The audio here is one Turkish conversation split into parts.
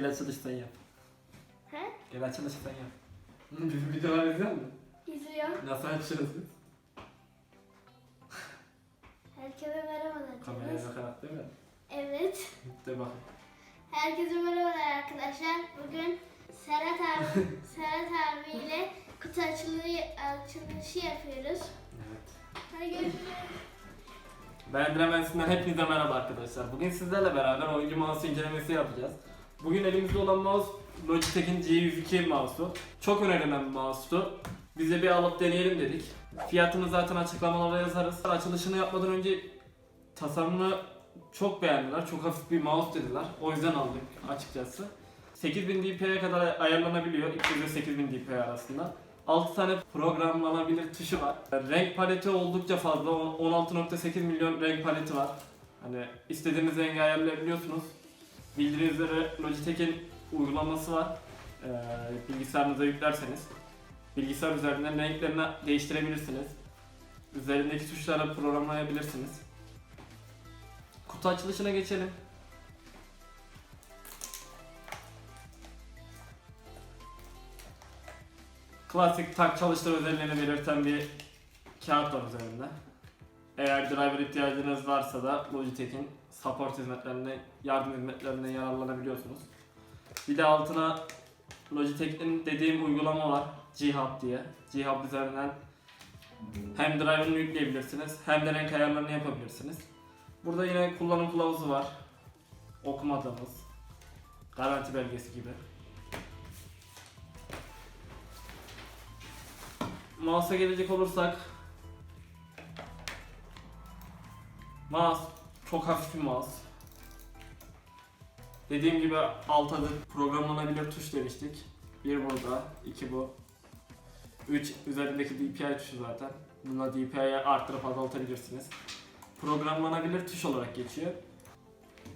gel açılış sen yap. He? Gel açılış sen yap. Hı, Bizim videolar izliyor musun? İzliyorum. Nasıl açıyoruz biz? Herkese merhabalar. Kameraya diyoruz. bakarak değil mi? Evet. De bakın. Herkese merhabalar arkadaşlar. Bugün Serhat abi, Serhat abiyle kutu açılışı, açılışı yapıyoruz. Evet. Hadi görüşürüz. Ben Dremensi'nden hepinize merhaba arkadaşlar. Bugün sizlerle beraber oyuncu mouse incelemesi yapacağız. Bugün elimizde olan mouse Logitech'in G102 mouse'u. Çok önerilen bir mouse'tu. Biz de bir alıp deneyelim dedik. Fiyatını zaten açıklamalara yazarız. Açılışını yapmadan önce tasarımını çok beğendiler. Çok hafif bir mouse dediler. O yüzden aldık açıkçası. 8000 dpi'ye kadar ayarlanabiliyor. 200 ile 8000 dpi arasında. 6 tane programlanabilir tuşu var. Renk paleti oldukça fazla. On- 16.8 milyon renk paleti var. Hani istediğiniz rengi ayarlayabiliyorsunuz. Bildiğiniz üzere Logitech'in uygulaması var. Ee, bilgisayarınıza yüklerseniz. Bilgisayar üzerinden renklerini değiştirebilirsiniz. Üzerindeki tuşları programlayabilirsiniz. Kutu açılışına geçelim. Klasik tak çalıştır özelliğini belirten bir kağıt var üzerinde. Eğer driver ihtiyacınız varsa da Logitech'in support hizmetlerine, yardım hizmetlerinden yararlanabiliyorsunuz. Bir de altına Logitech'in dediğim uygulama var. G-Hub diye. G-Hub üzerinden hem driver'ını yükleyebilirsiniz hem de renk ayarlarını yapabilirsiniz. Burada yine kullanım kılavuzu var. Okumadığımız. Garanti belgesi gibi. Mouse'a gelecek olursak Mouse çok hafif bir mouse. Dediğim gibi alt adet programlanabilir tuş demiştik. Bir burada, iki bu. Üç üzerindeki DPI tuşu zaten. Buna DPI'yi arttırıp azaltabilirsiniz. Programlanabilir tuş olarak geçiyor.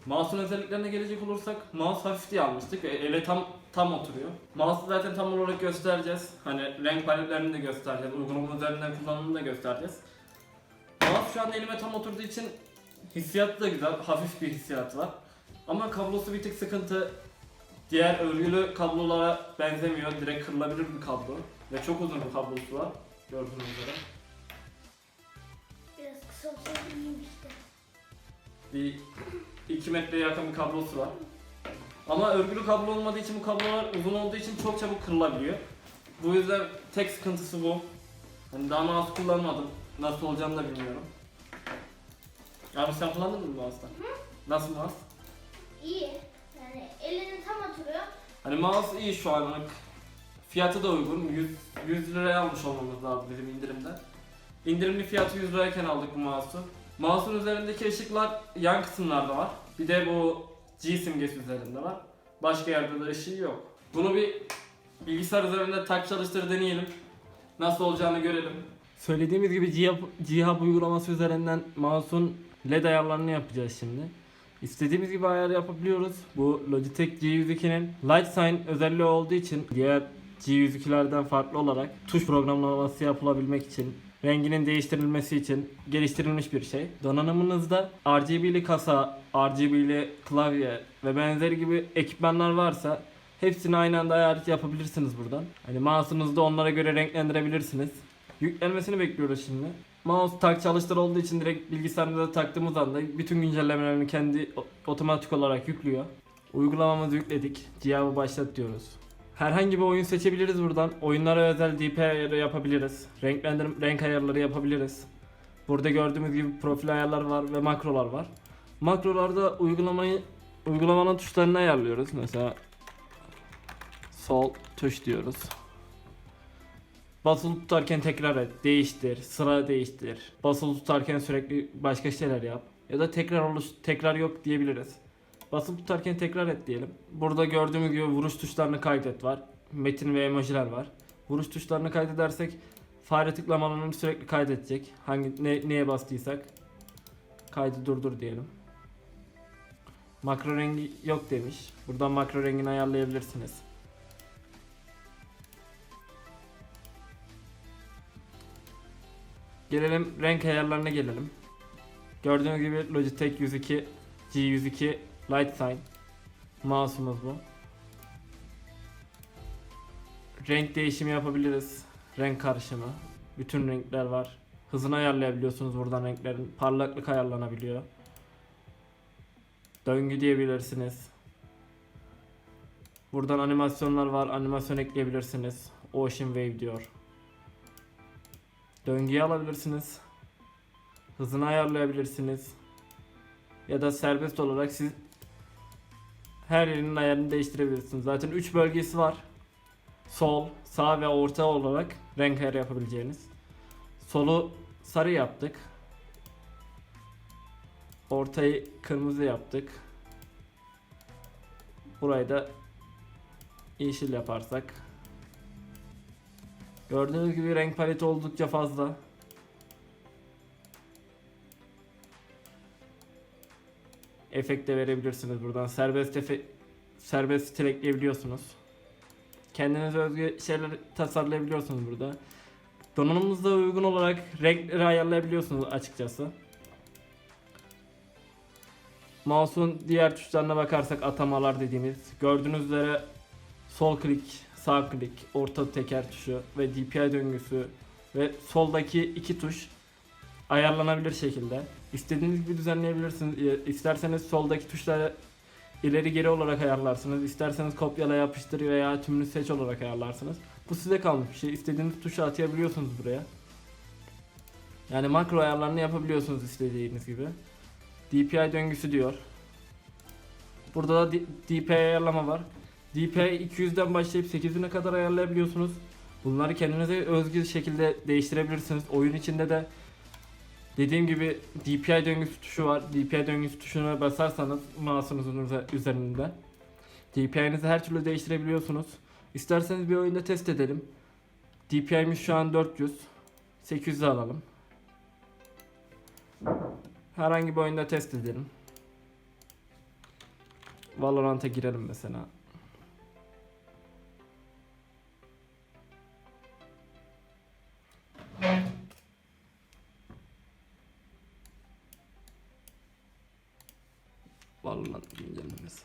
Mouse'un özelliklerine gelecek olursak mouse hafif diye almıştık ve ele tam tam oturuyor. Mouse'u zaten tam olarak göstereceğiz. Hani renk paletlerini de göstereceğiz. Uygulama üzerinden kullanımını da göstereceğiz. Mouse şu an elime tam oturduğu için hissiyatı da güzel. Hafif bir hissiyatı var. Ama kablosu bir tık sıkıntı. Diğer örgülü kablolara benzemiyor. Direkt kırılabilir bir kablo. Ve çok uzun bir kablosu var. Gördüğünüz üzere. Biraz kısa olsa iyiyim işte. Bir 2 metreye yakın bir kablosu var. Ama örgülü kablo olmadığı için bu kablolar uzun olduğu için çok çabuk kırılabiliyor. Bu yüzden tek sıkıntısı bu. Hani daha mouse kullanmadım. Nasıl olacağını da bilmiyorum. Abi sen kullandın mı mouse'dan? Nasıl mouse? İyi. Yani elinin tam oturuyor. Hani mouse iyi şu anlık. Fiyatı da uygun. 100, 100 liraya almış olmamız lazım bizim indirimden. İndirimli fiyatı 100 lirayken aldık bu mouse'u. Mouse'un üzerindeki ışıklar yan kısımlarda var. Bir de bu G simgesi üzerinde var. Başka yerde de ışığı yok. Bunu bir bilgisayar üzerinde tak çalıştır deneyelim. Nasıl olacağını görelim. Söylediğimiz gibi G-Hub, G-Hub uygulaması üzerinden mouse'un LED ayarlarını yapacağız şimdi. İstediğimiz gibi ayar yapabiliyoruz. Bu Logitech G102'nin Light Sign özelliği olduğu için diğer G102'lerden farklı olarak tuş programlaması yapılabilmek için renginin değiştirilmesi için geliştirilmiş bir şey. Donanımınızda RGB'li kasa, RGB'li klavye ve benzeri gibi ekipmanlar varsa hepsini aynı anda ayar yapabilirsiniz buradan. Hani mouse'unuzu da onlara göre renklendirebilirsiniz. Yüklenmesini bekliyoruz şimdi. Mouse tak çalıştır olduğu için direkt bilgisayarımıza taktığımız anda bütün güncellemelerini kendi otomatik olarak yüklüyor. Uygulamamızı yükledik. Cihazı başlat diyoruz. Herhangi bir oyun seçebiliriz buradan. Oyunlara özel DP ayarı yapabiliriz. Renklendirme, renk ayarları yapabiliriz. Burada gördüğümüz gibi profil ayarlar var ve makrolar var. Makrolarda uygulamayı uygulamanın tuşlarını ayarlıyoruz. Mesela sol tuş diyoruz. Basılı tutarken tekrar et, değiştir, sıra değiştir. Basılı tutarken sürekli başka şeyler yap. Ya da tekrar oluş, tekrar yok diyebiliriz. Basılı tutarken tekrar et diyelim. Burada gördüğümüz gibi vuruş tuşlarını kaydet var. Metin ve emojiler var. Vuruş tuşlarını kaydedersek fare tıklamalarını sürekli kaydedecek. Hangi ne, neye bastıysak kaydı durdur diyelim. Makro rengi yok demiş. Buradan makro rengini ayarlayabilirsiniz. Gelelim renk ayarlarına gelelim. Gördüğünüz gibi Logitech 102 G102 Light Sign Mouse'umuz bu. renk değişimi yapabiliriz. Renk karışımı. Bütün renkler var. Hızını ayarlayabiliyorsunuz buradan renklerin. Parlaklık ayarlanabiliyor. Döngü diyebilirsiniz. Buradan animasyonlar var. Animasyon ekleyebilirsiniz. Ocean Wave diyor. Döngüyü alabilirsiniz. Hızını ayarlayabilirsiniz. Ya da serbest olarak siz her yerinin ayarını değiştirebilirsiniz. Zaten 3 bölgesi var. Sol, sağ ve orta olarak renk ayarı yapabileceğiniz. Solu sarı yaptık. Ortayı kırmızı yaptık. Burayı da yeşil yaparsak. Gördüğünüz gibi renk paleti oldukça fazla. Efekt de verebilirsiniz buradan. Serbest efe serbest stil ekleyebiliyorsunuz. Kendinize özgü şeyler tasarlayabiliyorsunuz burada. Donanımınıza uygun olarak renkleri ayarlayabiliyorsunuz açıkçası. Mouse'un diğer tuşlarına bakarsak atamalar dediğimiz gördüğünüz üzere sol klik, sağ klik, orta teker tuşu ve DPI döngüsü ve soldaki iki tuş ayarlanabilir şekilde. İstediğiniz gibi düzenleyebilirsiniz. İ- İsterseniz soldaki tuşları ileri geri olarak ayarlarsınız. İsterseniz kopyala yapıştır veya tümünü seç olarak ayarlarsınız. Bu size kalmış bir şey. İstediğiniz tuşu atayabiliyorsunuz buraya. Yani makro ayarlarını yapabiliyorsunuz istediğiniz gibi. DPI döngüsü diyor. Burada da DPI ayarlama var. DPI 200'den başlayıp 800'üne kadar ayarlayabiliyorsunuz. Bunları kendinize özgü şekilde değiştirebilirsiniz. Oyun içinde de dediğim gibi DPI döngüsü tuşu var. DPI döngüsü tuşuna basarsanız mouse'unuzun üze- üzerinde DPI'nizi her türlü değiştirebiliyorsunuz. İsterseniz bir oyunda test edelim. DPI'miz şu an 400. 800'e alalım. Herhangi bir oyunda test edelim. Valorant'a girelim mesela. Valorant güncellemesi.